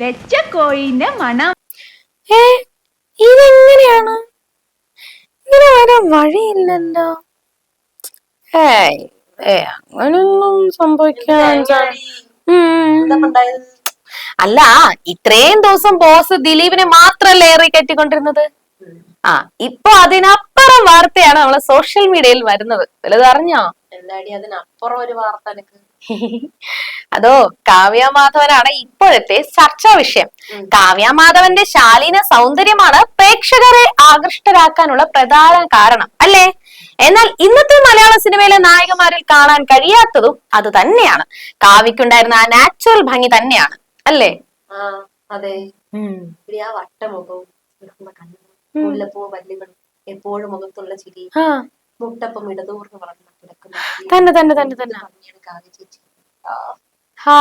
വെച്ച കോഴിന്റെ മണം. ഏ ഇതെങ്ങനെയാണ്? ഇങ്ങനെ വരാൻ വഴിയില്ലല്ലോ. ഏയ് ഏ സംഭവിക്കാൻ അല്ല ഇത്രയും ദിവസം ബോസ് ദിലീപിനെ മാത്രല്ലേ ഏറി കയറ്റിക്കൊണ്ടിരുന്നത് ആ ഇപ്പൊ അതിനപ്പുറം വാർത്തയാണ് നമ്മളെ സോഷ്യൽ മീഡിയയിൽ വരുന്നത്. വലുതറിഞ്ഞോ? എന്താടി അതിനപ്പുറം ഒരു വാർത്ത എനിക്ക് അതോ കാവ്യ മാധവനാണ് ഇപ്പോഴത്തെ ചർച്ചാ വിഷയം. കാവ്യ മാധവന്റെ ശാലീന സൗന്ദര്യമാണ് പ്രേക്ഷകരെ ആകൃഷ്ടരാക്കാനുള്ള പ്രധാന കാരണം അല്ലേ? എന്നാൽ ഇന്നത്തെ മലയാള സിനിമയിലെ നായകന്മാരിൽ കാണാൻ കഴിയാത്തതും അത് തന്നെയാണ്. കാവ്യക്കുണ്ടായിരുന്ന ആ നാച്ചുറൽ ഭംഗി തന്നെയാണ് അല്ലേ? അതെ. ആ വട്ടമുഖവും എപ്പോഴും മുഖത്തുള്ള ചിരി. മുട്ടപ്പം ഇടതൂർന്ന് വളർന്ന് കിടക്കുന്ന തന്നെ തന്നെ തന്നെ തന്നെ. ഭംഗിയാണ് കാവ്യ ചേച്ചി. ആ, ആ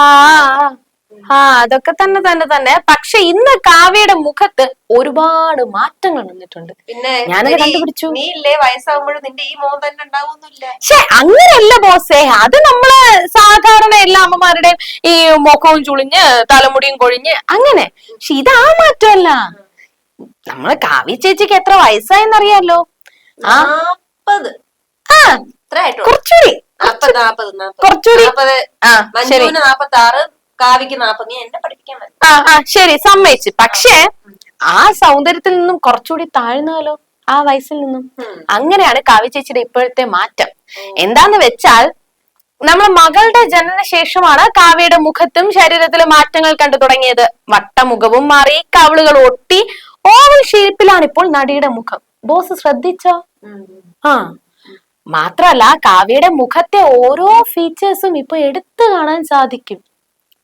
ആ അതൊക്കെ തന്നെ തന്നെ തന്നെ. പക്ഷെ ഇന്ന് കാവ്യയുടെ മുഖത്ത് ഒരുപാട് മാറ്റങ്ങൾ വന്നിട്ടുണ്ട്. പിന്നെ ഞാനത് എടി, കണ്ടുപിടിച്ചു. നീ ഇല്ലേ വയസ്സാകുമ്പോഴും നിന്റെ ഈ മോൻ തന്നെ ഉണ്ടാവുന്നില്ല പക്ഷെ അങ്ങനെയല്ല ബോസേ. അത് നമ്മൾ സാധാരണ എല്ലാ അമ്മമാരുടെയും ഈ മുഖവും ചുളിഞ്ഞ് തലമുടിയും കൊഴിഞ്ഞ് അങ്ങനെ. പക്ഷെ ഇതാ മാറ്റമല്ല. നമ്മളെ കാവ്യ ചേച്ചിക്ക് എത്ര വയസ്സായെന്നറിയാലോ. ആ. നാപ്പത് ആ ഇത്ര ആയിട്ടുള്ളൂ. കുറച്ചുകൂടി നാപ്പത് നാപ്പത് കുറച്ചുകൂടി. നാപ്പത് ആ ശരി മഞ്ജുവിന് നാപ്പത്തി ആറ് കാവ്യക്ക് നാപ്പത്. നീ എന്നെ പഠിപ്പിക്കാൻ വരും ആ ആ ശരി സമ്മതിച്ചു. പക്ഷേ ആ സൗന്ദര്യത്തിൽ നിന്നും കുറച്ചുകൂടി താഴ്ന്നാലോ? ആ വയസ്സിൽ നിന്നും? അങ്ങനെയാണ് കാവ്യ ചേച്ചിയുടെ ഇപ്പോഴത്തെ മാറ്റം. എന്താന്ന് വെച്ചാൽ നമ്മളെ മകളുടെ ജനന ശേഷമാണ് കാവ്യയുടെ മുഖത്തും ശരീരത്തിലും മാറ്റങ്ങൾ കണ്ടു തുടങ്ങിയത്. വട്ടമുഖവും മാറി കവിളുകൾ ഒട്ടി ഓവൽ ഷേപ്പിലാണ് ഇപ്പോൾ നടിയുടെ മുഖം. ബോസ് ശ്രദ്ധിച്ചോ? ആ. മാത്രല്ല കാവ്യയുടെ മുഖത്തെ ഓരോ ഫീച്ചേഴ്സും ഇപ്പൊ എടുത്തു കാണാൻ സാധിക്കും.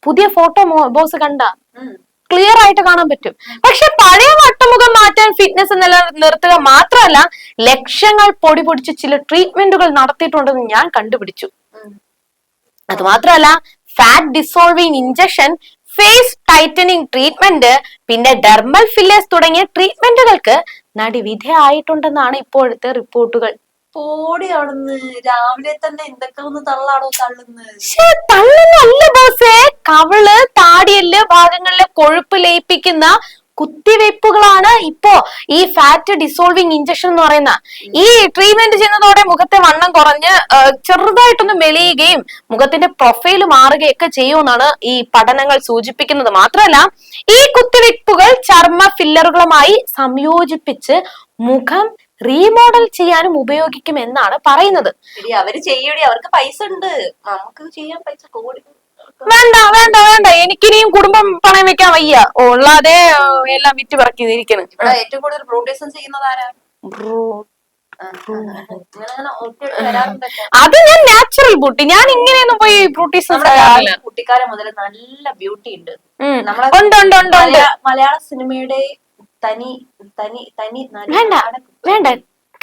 പുതിയ ഫോട്ടോ ബോസ് കണ്ട? ക്ലിയർ ആയിട്ട് കാണാൻ പറ്റും. പക്ഷെ പഴയ വട്ടമുഖം മാറ്റാൻ ഫിറ്റ്നസ് നിലനിർത്തുക മാത്രമല്ല ലക്ഷങ്ങൾ പൊടി പൊടിച്ച് ചില ട്രീറ്റ്മെന്റുകൾ നടത്തിയിട്ടുണ്ടെന്ന് ഞാൻ കണ്ടുപിടിച്ചു. അത് മാത്രമല്ല fat dissolving injection face tightening treatment പിന്നെ ഡെർമൽ ഫില്ലേഴ്സ് തുടങ്ങിയ ട്രീറ്റ്മെന്റുകൾക്ക് നടി വിധേയായിട്ടുണ്ടെന്നാണ് ഇപ്പോഴത്തെ റിപ്പോർട്ടുകൾ. പോടി അവിടുന്ന്. രാവിലെ തന്നെ എന്തൊക്കെ ഒന്ന് തള്ളാണോ തള്ളുന്നത് തള്ളുന്നല്ല ബോസേ. കവിൾ താടിയൽ ഭാഗങ്ങളിലെ കൊഴുപ്പ് ലയിപ്പിക്കുന്ന കുത്തിവയ്പ്പുകളാണ് ഇപ്പോ ഈ ഫാറ്റ് ഡിസോൾവിങ് ഇഞ്ചക്ഷൻ എന്ന് പറയുന്ന. ഈ ട്രീറ്റ്മെന്റ് ചെയ്യുന്നതോടെ മുഖത്തെ വണ്ണം കുറഞ്ഞ് ചെറുതായിട്ടൊന്ന് മെലിയുകയും മുഖത്തിന്റെ പ്രൊഫൈൽ മാറുകയൊക്കെ ചെയ്യുമെന്നാണ് ഈ പഠനങ്ങൾ സൂചിപ്പിക്കുന്നത്. മാത്രമല്ല ഈ കുത്തിവയ്പ്പുകൾ ചർമ്മ ഫില്ലറുകളുമായി സംയോജിപ്പിച്ച് മുഖം റീമോഡൽ ചെയ്യാനും ഉപയോഗിക്കും എന്നാണ് പറയുന്നത് അവർ ചെയ്യടി. അവർക്ക് പൈസ ഉണ്ട്. നമുക്ക് ചെയ്യാൻ പൈസ കോടി. വേണ്ട വേണ്ട വേണ്ട. എനിക്കിനിയും കുടുംബം പണയം വെക്കാൻ വയ്യ. ഉള്ളാതെ എല്ലാം വിറ്റ് പറക്കി ഇവിടെ ഏറ്റവും കൂടുതൽ ചെയ്യുന്നത് ആരാ? അത് ഞാൻ നാച്ചുറൽ ബ്യൂട്ടി ഞാൻ ഇങ്ങനെയൊന്നും പോയി ബ്യൂട്ടീഷ്യൻ കുട്ടിക്കാലം മുതൽ നല്ല ബ്യൂട്ടി ഉണ്ട്. നമ്മളെ ഉണ്ട് ഉണ്ട് മലയാള സിനിമയുടെ തനി തനി തനി വേണ്ട വേണ്ട.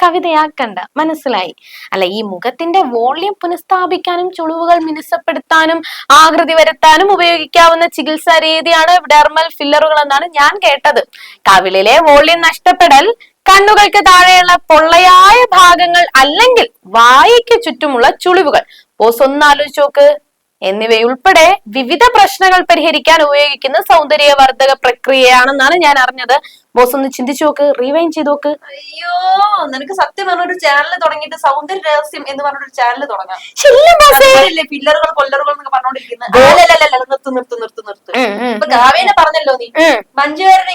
കവിതയാക്കണ്ട. മനസ്സിലായി? അല്ല ഈ മുഖത്തിന്റെ വോള്യം പുനഃസ്ഥാപിക്കാനും ചുളിവുകൾ മിനുസപ്പെടുത്താനും ആകൃതി വരുത്താനും ഉപയോഗിക്കാവുന്ന ചികിത്സാ രീതിയാണ് ഡെർമൽ ഫില്ലറുകൾ എന്നാണ് ഞാൻ കേട്ടത്. കവിളിലെ വോള്യം നഷ്ടപ്പെടൽ കണ്ണുകൾക്ക് താഴെയുള്ള പൊള്ളയായ ഭാഗങ്ങൾ അല്ലെങ്കിൽ വായിക്ക് ചുറ്റുമുള്ള ചുളിവുകൾ. ബോസ് ഒന്ന് നോക്ക്. എന്നിവയുൾപ്പെടെ വിവിധ പ്രശ്നങ്ങൾ പരിഹരിക്കാൻ ഉപയോഗിക്കുന്ന സൗന്ദര്യവർദ്ധക പ്രക്രിയയാണെന്നാണ് ഞാൻ അറിഞ്ഞത്. ബോസ് ഒന്ന് ചിന്തിച്ചു നോക്ക് റീവൈൻ ചെയ്ത് നോക്ക്. അയ്യോ നിനക്ക് സത്യം പറഞ്ഞ ഒരു ചാനൽ തുടങ്ങിയിട്ട് സൗന്ദര്യ രഹസ്യം എന്ന് പറഞ്ഞൊരു ചാനൽ തുടങ്ങാം. പില്ലറുകൾ കൊല്ലറുകൾ എന്നൊക്കെ പറഞ്ഞോണ്ടിരിക്കുന്നത്. നിർത്ത് നിർത്ത് നിർത്ത് നിർത്ത്. ഇപ്പൊ കാവ്യനെ പറഞ്ഞല്ലോ നീ. ഉം.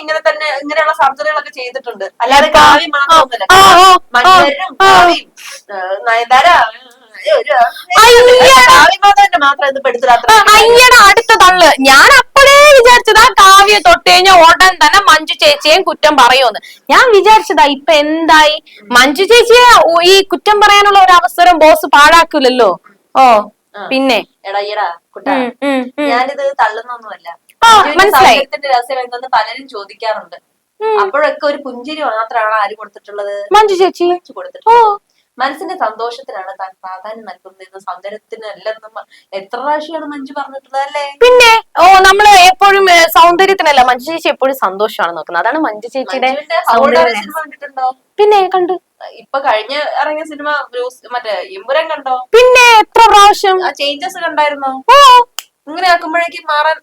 ഇങ്ങനെ തന്നെ ഇങ്ങനെയുള്ള സർജറികളൊക്കെ ചെയ്തിട്ടുണ്ട്. അല്ലാതെ? കാവ്യം മാത്രമൊന്നുമല്ല. ആ, കാവ്യം. നയതാര നയൻതാര. അയ്യടാ. കാവ്യ ആ, അടുത്ത തള്ള്. ഞാൻ അപ്പോഴേ വിചാരിച്ചതാ കാവ്യ തൊട്ടേഞ്ഞ കഴിഞ്ഞ ഉടൻ തന്നെ മഞ്ജു ചേച്ചിയെയും കുറ്റം പറയുമെന്ന്. ഞാൻ വിചാരിച്ചതാ ഇപ്പൊ എന്തായി? മഞ്ജു ചേച്ചിയെ ഈ കുറ്റം പറയാനുള്ള ഒരു അവസരം ബോസ് പാഴാക്കൂലല്ലോ? ഓ പിന്നെ? എടാ കുട്ടാ. ഞാനിത് തള്ളുന്നൊന്നുമല്ല. ആ, മനസ്സിലായി. രഹസ്യം എന്തെന്ന് പലരും ചോദിക്കാറുണ്ട്. അപ്പോഴൊക്കെ ഒരു പുഞ്ചിരി മാത്രമാണ് ആര് കൊടുത്തിട്ടുള്ളത്? മഞ്ജു ചേച്ചി? കൊടുത്തിട്ടുള്ളത്. മനസ്സിന്റെ സന്തോഷത്തിനാണ് താൻ പ്രാധാന്യം നൽകുന്നത്. സൗന്ദര്യത്തിന് അല്ലെന്നും എത്ര പ്രാവശ്യമാണ് മഞ്ജു പറഞ്ഞിട്ടുള്ളത് അല്ലേ? പിന്നെ ഓ നമ്മൾ എപ്പോഴും സൗന്ദര്യത്തിനല്ല മഞ്ജു ചേച്ചി എപ്പോഴും സന്തോഷമാണ് നോക്കുന്നത്. അതാണ് മഞ്ജു ചേച്ചിയുടെ കണ്ടിട്ടുണ്ടോ? പിന്നെ കണ്ടു. ഇപ്പൊ കഴിഞ്ഞ ഇറങ്ങിയ സിനിമ മറ്റേ ഇമ്പുരം കണ്ടോ? പിന്നെ എത്ര പ്രാവശ്യം? ചേഞ്ചസ് കണ്ടായിരുന്നോ ഓ. ഇങ്ങനെ ആക്കുമ്പോഴേക്കും മാറാൻ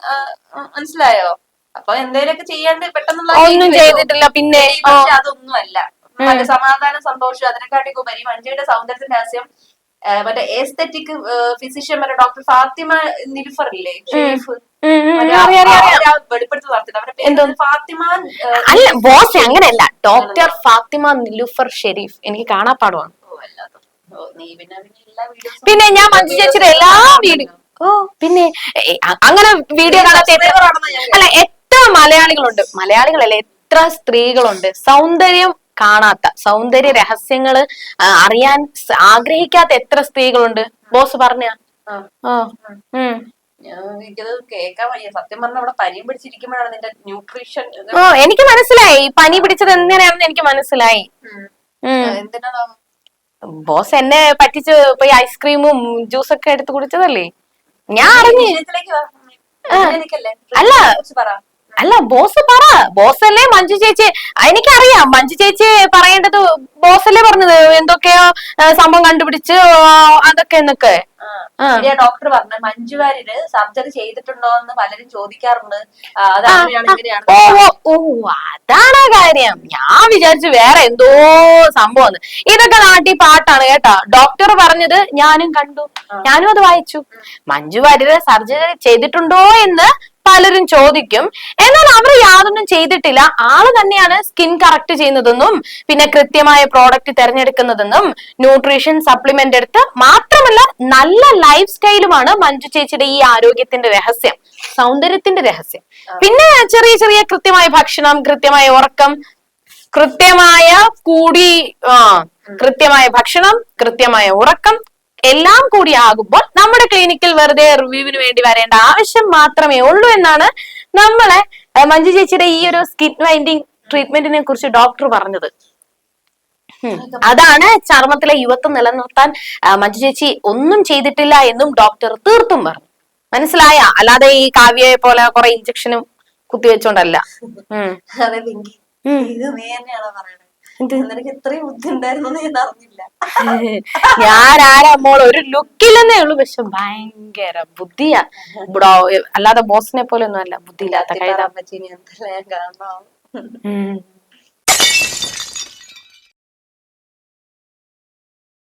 മനസ്സിലായോ? അപ്പൊ എന്തേലൊക്കെ ചെയ്യാണ്ട് പെട്ടെന്നുള്ള ഒന്നും ചെയ്തിട്ടില്ല പിന്നെ അതൊന്നും അല്ല മറ്റേ സമാധാനം സന്തോഷം അതിനെക്കാട്ടി ഉപരി മഞ്ജയുടെ സൗന്ദര്യത്തിന്റെ രഹസ്യം ആ, മറ്റേ എസ്തെറ്റിക് ഫിസിഷ്യൻ മറ്റേ ഡോക്ടർ ഫാത്തിമ നിൽഫർ ഇല്ലേ ഷെരീഫ് അല്ല ബോസ് അങ്ങനെയല്ല. ഡോക്ടർ ഫാത്തിമ നിലുഫർ ഷെരീഫ്. എനിക്ക് കാണാപ്പാടുമാണ്. പിന്നെ ഞാൻ മഞ്ജു ചേച്ചിയുടെ എല്ലാ വീഡിയോ ഓ പിന്നെ അങ്ങനെ വീഡിയോ കാണാത്ത അല്ല എത്ര മലയാളികളുണ്ട്. മലയാളികളല്ല എത്ര സ്ത്രീകളുണ്ട്. സൗന്ദര്യം കാണാത്ത സൗന്ദര്യ രഹസ്യങ്ങൾ അറിയാൻ ആഗ്രഹിക്കാത്ത എത്ര സ്ത്രീകളുണ്ട്? ബോസ് പറഞ്ഞ. ഓ എനിക്ക് മനസ്സിലായി. പനി പിടിച്ചത് എങ്ങനെയാണെന്ന് എനിക്ക് മനസ്സിലായി. ബോസ് എന്നെ പറ്റിച്ച് പോയി ഐസ്ക്രീമും ജ്യൂസൊക്കെ എടുത്ത് കുടിച്ചതല്ലേ? ഞാൻ അറിഞ്ഞു? അല്ല. അല്ല ബോസ് പറ. ബോസ് അല്ലേ മഞ്ജു ചേച്ചി. എനിക്കറിയാം. മഞ്ജു ചേച്ചി പറയേണ്ടത് ബോസ് അല്ലേ പറഞ്ഞത്? എന്തൊക്കെയോ സംഭവം കണ്ടുപിടിച്ച് അതൊക്കെ എന്നൊക്കെ. ഡോക്ടർ പറഞ്ഞു മഞ്ജു വാര്യര് സർജറി ചെയ്തിട്ടുണ്ടോ എന്ന് പലരും ചോദിക്കാറുണ്ട്. ഓ അതാണ് കാര്യം. ഞാൻ വിചാരിച്ചു വേറെ എന്തോ സംഭവം ഇതൊക്കെ നാട്ടി പാട്ടാണ് കേട്ടോ. ഡോക്ടർ പറഞ്ഞത് ഞാനും കണ്ടു. ഞാനും അത് വായിച്ചു. മഞ്ജു വാര്യര് സർജറി ചെയ്തിട്ടുണ്ടോ എന്ന് പലരും ചോദിക്കും. എന്നാൽ അവർ യാതൊന്നും ചെയ്തിട്ടില്ല. ആൾ തന്നെയാണ് സ്കിൻ കറക്റ്റ് ചെയ്യുന്നതെന്നും പിന്നെ കൃത്യമായ പ്രോഡക്റ്റ് തിരഞ്ഞെടുക്കുന്നതെന്നും ന്യൂട്രീഷൻ സപ്ലിമെന്റ് എടുത്ത് മാത്രമല്ല നല്ല ലൈഫ് സ്റ്റൈലുമാണ് മഞ്ജു ചേച്ചിയുടെ ഈ ആരോഗ്യത്തിന്റെ രഹസ്യം സൗന്ദര്യത്തിന്റെ രഹസ്യം. പിന്നെ ചെറിയ ചെറിയ കൃത്യമായ ഭക്ഷണം കൃത്യമായ ഉറക്കം കൃത്യമായ കൂടി ആ കൃത്യമായ ഭക്ഷണം കൃത്യമായ ഉറക്കം എല്ലാം കൂടി ആകുമ്പോൾ നമ്മുടെ ക്ലിനിക്കിൽ വെറുതെ റിവ്യൂവിന് വേണ്ടി വരേണ്ട ആവശ്യം മാത്രമേ ഉള്ളൂ എന്നാണ് നമ്മളെ മഞ്ജു ചേച്ചിയുടെ ഈ ഒരു സ്കിൻ വൈൻഡിങ് ട്രീറ്റ്മെന്റിനെ കുറിച്ച് ഡോക്ടർ പറഞ്ഞത്. അതാണ് ചർമ്മത്തിലെ യുവത്വം നിലനിർത്താൻ മഞ്ജു ചേച്ചി ഒന്നും ചെയ്തിട്ടില്ല എന്നും ഡോക്ടർ തീർത്തും പറഞ്ഞു. മനസ്സിലായ? അല്ലാതെ ഈ കാവ്യയെ പോലെ കുറെ ഇഞ്ചക്ഷനും കുത്തിവെച്ചോണ്ടല്ല. ഉം. അതെ ഇത് നീ തന്നെയാണോ പറയണത് നിനക്ക് ഇത്രയും ബുദ്ധി ഉണ്ടായിരുന്നു ഞാൻ അറിഞ്ഞില്ല. ഒരു ലുക്കില്ലെന്നേ ഉള്ളൂ. പക്ഷെ ഭയങ്കര ബുദ്ധിയാ. അല്ലാതെ ബോസിനെ പോലെ ഒന്നും അല്ല. ബുദ്ധിയില്ലാത്ത കൈത. പറ്റി